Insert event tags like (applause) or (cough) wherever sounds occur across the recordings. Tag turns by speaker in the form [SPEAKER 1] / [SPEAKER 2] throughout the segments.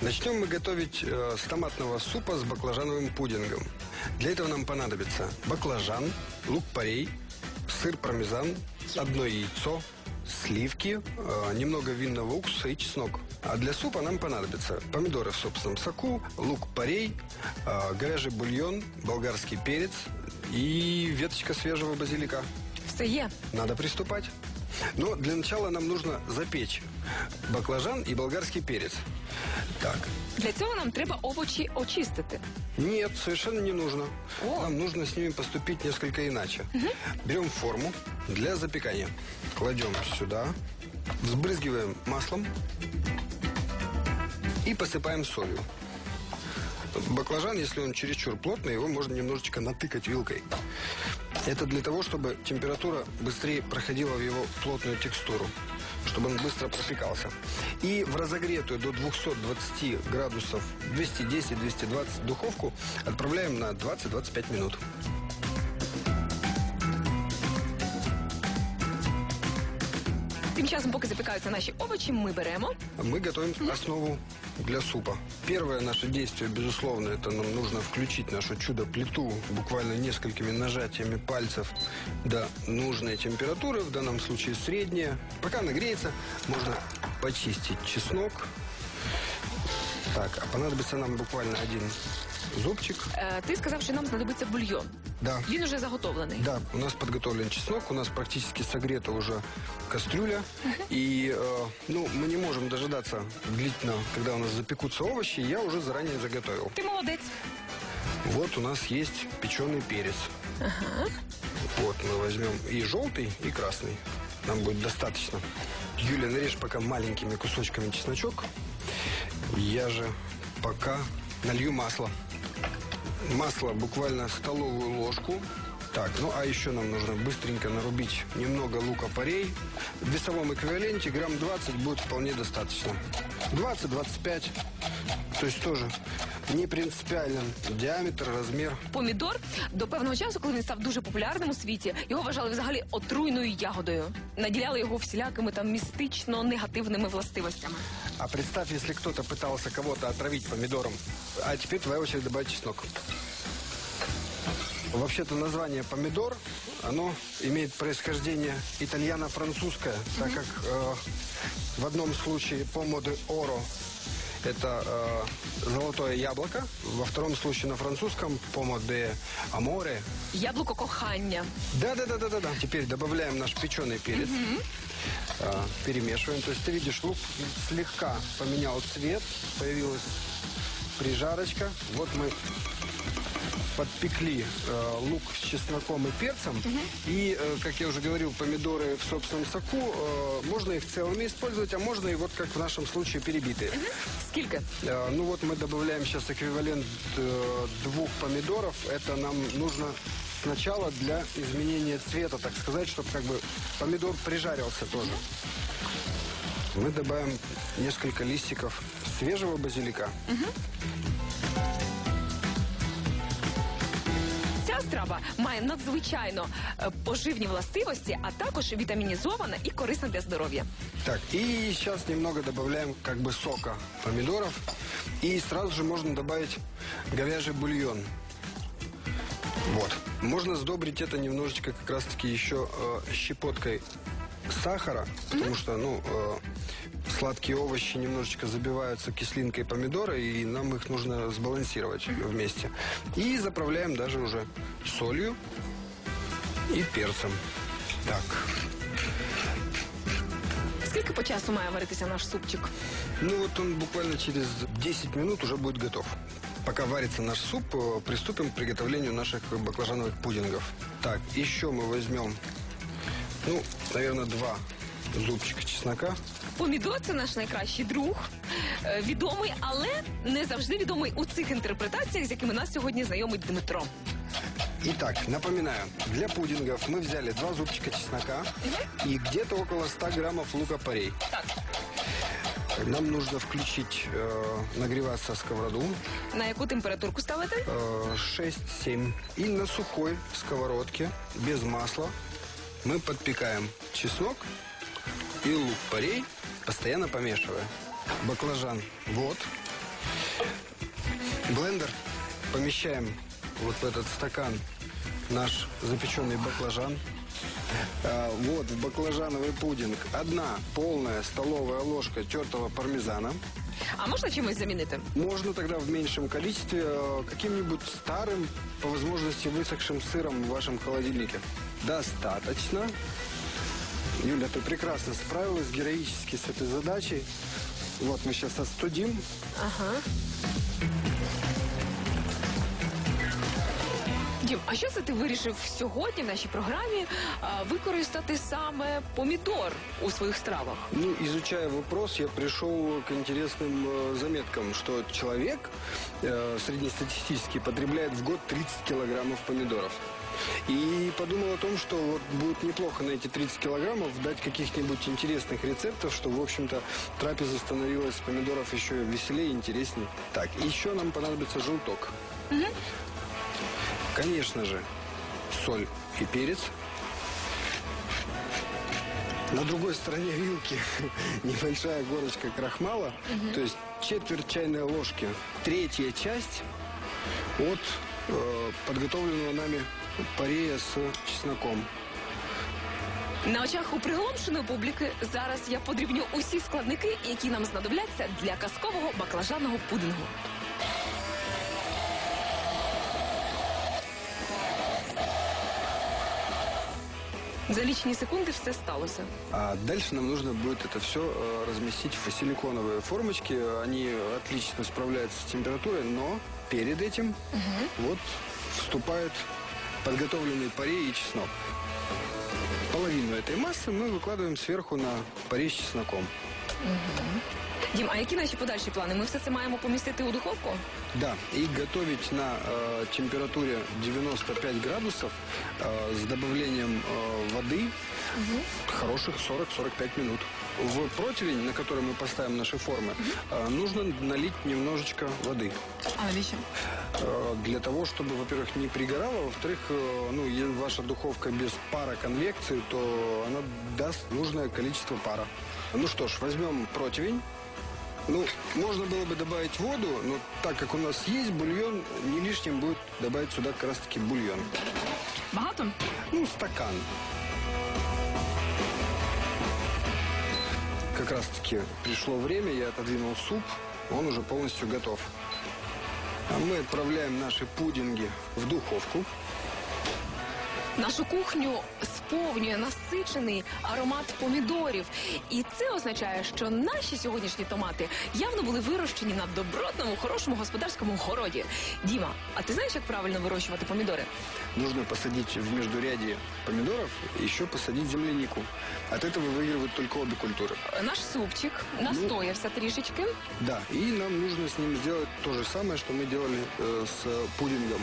[SPEAKER 1] Начнем мы готовить э, с томатного супа с баклажановым пудингом. Для этого нам понадобится баклажан, лук-порей, сыр пармезан, одно яйцо, сливки, э, немного винного уксуса и чеснок. А для супа нам понадобится помидоры в собственном соку, лук-порей, э, говяжий бульон, болгарский перец и веточка свежего базилика.
[SPEAKER 2] Все є.
[SPEAKER 1] Надо приступать. Но для начала нам нужно запечь баклажан и болгарский перец. Так,
[SPEAKER 2] Для цього нам треба овочі очистити.
[SPEAKER 1] Нет, совершенно не нужно.
[SPEAKER 2] О.
[SPEAKER 1] Нам нужно с ними поступить несколько иначе. Берем форму для запекания. Кладем сюда, взбрызгиваем маслом и посыпаем солью. Баклажан, если он чересчур плотный, его можно немножечко натыкать вилкой. Это для того, чтобы температура быстрее проходила в его плотную текстуру, чтобы он быстро пропекался. И в разогретую до 220 градусов 210-220 духовку отправляем на 20-25 минут.
[SPEAKER 2] Тим часом, поки запікаються наші овочі, ми беремо.
[SPEAKER 1] Мы готовим основу для супа. Первое наше действие, безусловно, это нам нужно включить нашу чудо-плиту буквально несколькими нажатиями пальцев до нужной температуры, в данном случае средняя. Пока нагреется, можно почистить чеснок. Так, а понадобится нам буквально один зубчик.
[SPEAKER 2] Е, ти сказав, що нам знадобиться бульйон.
[SPEAKER 1] Да,
[SPEAKER 2] Він уже заготовлений.
[SPEAKER 1] Да, у нас подготовлен чеснок, у нас практически согрета уже кастрюля. И, э, ну, мы не можем дожидаться длительно, когда у нас запекутся овощи, я уже заранее заготовил.
[SPEAKER 2] Ти молодець.
[SPEAKER 1] Вот у нас есть печеный перец. Вот мы возьмем и желтый, и красный. Нам будет достаточно. Юля, нарежь пока маленькими кусочками чесночок. Я же пока налью масло. Масло буквально столовую ложку. Так, ну а еще нам нужно быстренько нарубить немного лука-порей. В весовом эквиваленте грамм 20 будет вполне достаточно. 20-25. То есть тоже не принципиален диаметр, размер.
[SPEAKER 2] Помідор до певного часу, коли він став дуже популярним у світі, його вважали взагалі отруйною ягодою. Наділяли його всілякими там містично негативними властивостями.
[SPEAKER 1] А представь, если кто-то пытался кого-то отравить помидором. А теперь твоя очередь добавить чеснок. Вообще-то название помидор, оно имеет происхождение итальяно-французское, так как э, в одном случае помоды оро это э, золотое яблоко, во втором случае на французском помоде аморе.
[SPEAKER 2] Яблуко кохання.
[SPEAKER 1] Да, да, да, да, да, да. Теперь добавляем наш печеный перец. А, перемешиваем. То есть ты видишь, лук слегка поменял цвет, появилась прижарочка. Вот мы подпекли э, лук с чесноком и перцем. И, э, как я уже говорил, помидоры в собственном соку. э, можно их целыми использовать, а можно и вот как в нашем случае перебитые.
[SPEAKER 2] Скільки?
[SPEAKER 1] Э, Ну вот мы добавляем сейчас эквивалент э, двух помидоров. Это нам нужно сначала для изменения цвета, так сказать, чтобы как бы помидор прижарился тоже. Мы добавим несколько листиков свежего базилика.
[SPEAKER 2] Ця страва має надзвичайно е, поживні властивості, а також вітамінізована і корисна для здоров'я.
[SPEAKER 1] Так, и сейчас немного добавляем как бы сока помидоров. И сразу же можно добавить говяжий бульон. Вот. Можно сдобрить это немножечко как раз-таки еще э, щепоткой сахара, потому что, ну, э, сладкие овощи немножечко забиваются кислинкой помидора, и нам их нужно сбалансировать вместе. И заправляем даже уже солью и перцем. Так,
[SPEAKER 2] Скільки по часу має варитися наш супчик?
[SPEAKER 1] Ну вот он буквально через 10 минут уже будет готов. Пока варится наш суп, э, приступим к приготовлению наших баклажановых пудингов. Так, еще мы возьмем, ну, наверное, два зубчика чеснока.
[SPEAKER 2] Помідор це наш найкращий друг, е, відомий, але не завжди відомий у цих інтерпретаціях, з якими нас сьогодні знайомить Дмитро.
[SPEAKER 1] Итак, напоминаю, для пудингов мы взяли два зубчика чеснока и где-то около 100 граммов лука-порей.
[SPEAKER 2] Так,
[SPEAKER 1] Нам нужно включить э, нагреваться сковороду
[SPEAKER 2] на яку температурку ставити?
[SPEAKER 1] э, 6-7. И на сухой сковородке, без масла, мы подпекаем чеснок и лук-порей, постоянно помешивая. Баклажан вот, Блендер. Помещаем вот в этот стакан наш запеченный баклажан. А, вот в баклажановый пудинг одна полная столовая ложка тертого пармезана.
[SPEAKER 2] А можна чимось замінити?
[SPEAKER 1] Можно тогда в меньшем количестве э, каким-нибудь старым, по возможности высохшим сыром в вашем холодильнике. Достаточно. Юля, ты прекрасно справилась героически с этой задачей. Вот мы сейчас остудим.
[SPEAKER 2] Ага. Дім, а що це ти вирішив сьогодні в нашій програмі а, використати саме помідор у своїх стравах?
[SPEAKER 1] Ну, изучая вопрос, я пришел к интересным э, заметкам, что человек э, среднестатистически потребляет в год 30 килограммов помидоров. И подумал о том, что вот будет неплохо на эти 30 килограммов дать каких-нибудь интересных рецептов, чтобы, в общем-то, трапеза становилась с помидоров еще веселее и интереснее. Так, еще нам понадобится желток. Конечно же, соль и перец. На другой стороне вилки (laughs) небольшая горочка крахмала, то есть четверть чайной ложки, третья часть от э, подготовленного нами парея с чесноком.
[SPEAKER 2] На очах у приголомшеної публіки зараз я подрібню усі складники, які нам знадобляться для казкового баклажанного пудингу. За лічні секунди все сталося.
[SPEAKER 1] А дальше нам нужно будет это все разместить в силиконовые формочки. Они отлично справляются с температурой, но перед этим вот вступает подготовленный парей и чеснок. Половину этой массы мы выкладываем сверху на парей с чесноком.
[SPEAKER 2] Дім, а які наші подальші плани? Ми все це маємо помістити у духовку?
[SPEAKER 1] Да, и готовить на э, температуре 95 градусов э, с добавлением э, воды хороших 40-45 минут. В противень, на который мы поставим наши формы, э, нужно налить немножечко воды.
[SPEAKER 2] А навіщо?
[SPEAKER 1] Э, для того, чтобы, во-первых, не пригорало, во-вторых, э, ну, если ваша духовка без пара конвекции, то она даст нужное количество пара. Ну что ж, возьмем противень. Ну, можно было бы добавить воду, но так как у нас есть бульон, не лишним будет добавить сюда как раз-таки бульон.
[SPEAKER 2] Багато?
[SPEAKER 1] Ну, стакан. Как раз-таки пришло время, я отодвинул суп, он уже полностью готов. А мы отправляем наши пудинги в духовку.
[SPEAKER 2] Нашу кухню сповнює насичений аромат помідорів. І це означає, що наші сьогоднішні томати явно були вирощені на добротному, хорошому господарському городі. Діма, а ти знаєш, як правильно вирощувати помідори?
[SPEAKER 1] Нужно посадить в междурядье помидоров, еще посадить землянику. От этого выигрывают только обе культуры.
[SPEAKER 2] Наш супчик настоявся трішечки.
[SPEAKER 1] Да, и нам нужно с ним сделать то же самое, что мы делали э, с пудингом.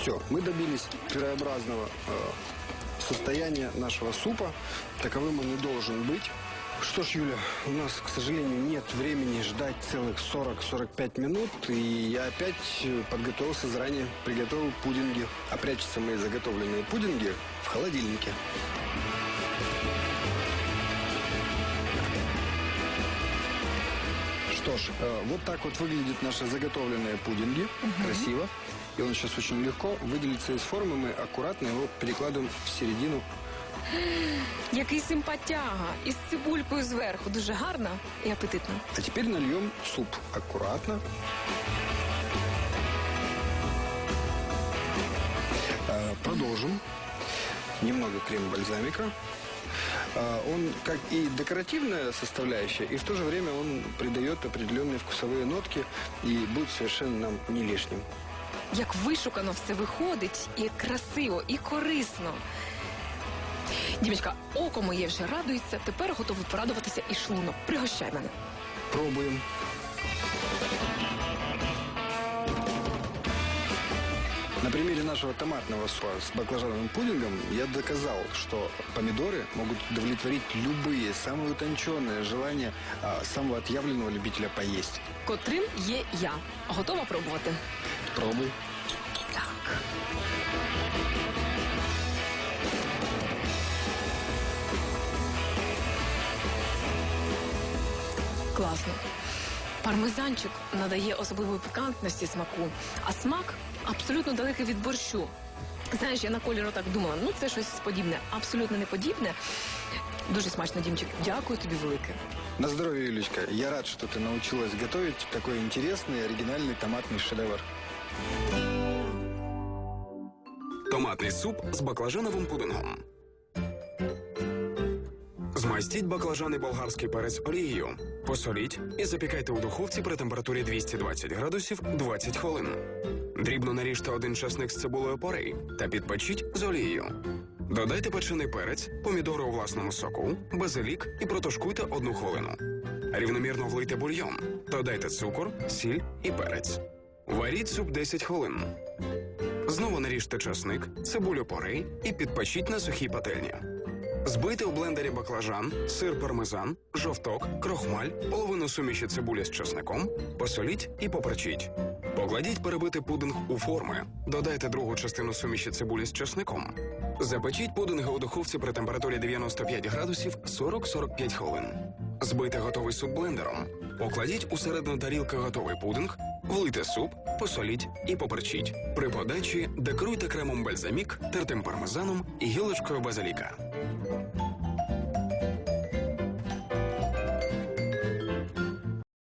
[SPEAKER 1] Все, мы добились пирообразного э, состояния нашего супа. Таковым он и должен быть. Что ж, Юля, у нас, к сожалению, нет времени ждать целых 40-45 минут, и я опять э, подготовился заранее, приготовил пудинги. А прячутся мои заготовленные пудинги в холодильнике. Что ж, э, вот так вот выглядят наши заготовленные пудинги. Красиво. И он сейчас очень легко выделится из формы. Мы аккуратно его перекладываем в середину.
[SPEAKER 2] Який симпатяга із цибулькою зверху. Дуже гарно і апетитно.
[SPEAKER 1] А теперь нальем суп. Аккуратно. Э, Продолжим. Немного крем-бальзамика. А, Он как и декоративная составляющая, и в то же время он придает определенные вкусовые нотки и будет совершенно нам не лишним.
[SPEAKER 2] Як вишукано все виходить, і красиво, і корисно. Дімочка, око моє вже радується, тепер готовий порадуватися і шлунок. Пригощай мене.
[SPEAKER 1] Пробуем. На примере нашего томатного супа с баклажановым пудингом я доказал, что помидоры могут удовлетворить любые, самые утонченные желания а, самого отъявленного любителя поесть.
[SPEAKER 2] Котрим є я. Готова пробовать.
[SPEAKER 1] Пробуй.
[SPEAKER 2] Так. Класно. Пармезанчик надає особливої пікантності смаку, а смак абсолютно далекий від борщу. Знаєш, я на колір так думала, ну це щось подібне, абсолютно не подібне. Дуже смачно, Дімчик. Дякую тобі велике.
[SPEAKER 3] На здоровье, Юлечка. Я рад, что ты научилась готовить такой интересный, оригинальный томатный шедевр.
[SPEAKER 4] Томатний суп з баклажановим пудингом. Змастіть баклажани болгарський перець олією. Посоліть і запікайте у духовці при температурі 220 градусів 20 хвилин. Дрібно наріжте один часник з цибулею порей та підпечіть з олією. Додайте печений перець, помідори у власному соку, базилік і протушкуйте одну хвилину. Рівномірно влийте бульйон. Додайте цукор, сіль і перець. Варіть суп 10 хвилин. Знову наріжте часник, цибулю порей і підпечіть на сухій пательні. Збийте у блендері баклажан, сир пармезан, жовток, крохмаль, половину суміші цибулі з часником, посоліть і поперчіть. Покладіть перебитий пудинг у форми, додайте другу частину суміші цибулі з часником. Запечіть пудинги у духовці при температурі 95 градусів 40-45 хвилин. Збийте готовий суп блендером. Покладіть у середину тарілки готовий пудинг, влийте суп, посоліть і поперчіть. При подачі декоруйте кремом бальзамік, тертим пармезаном і гілочкою базиліка.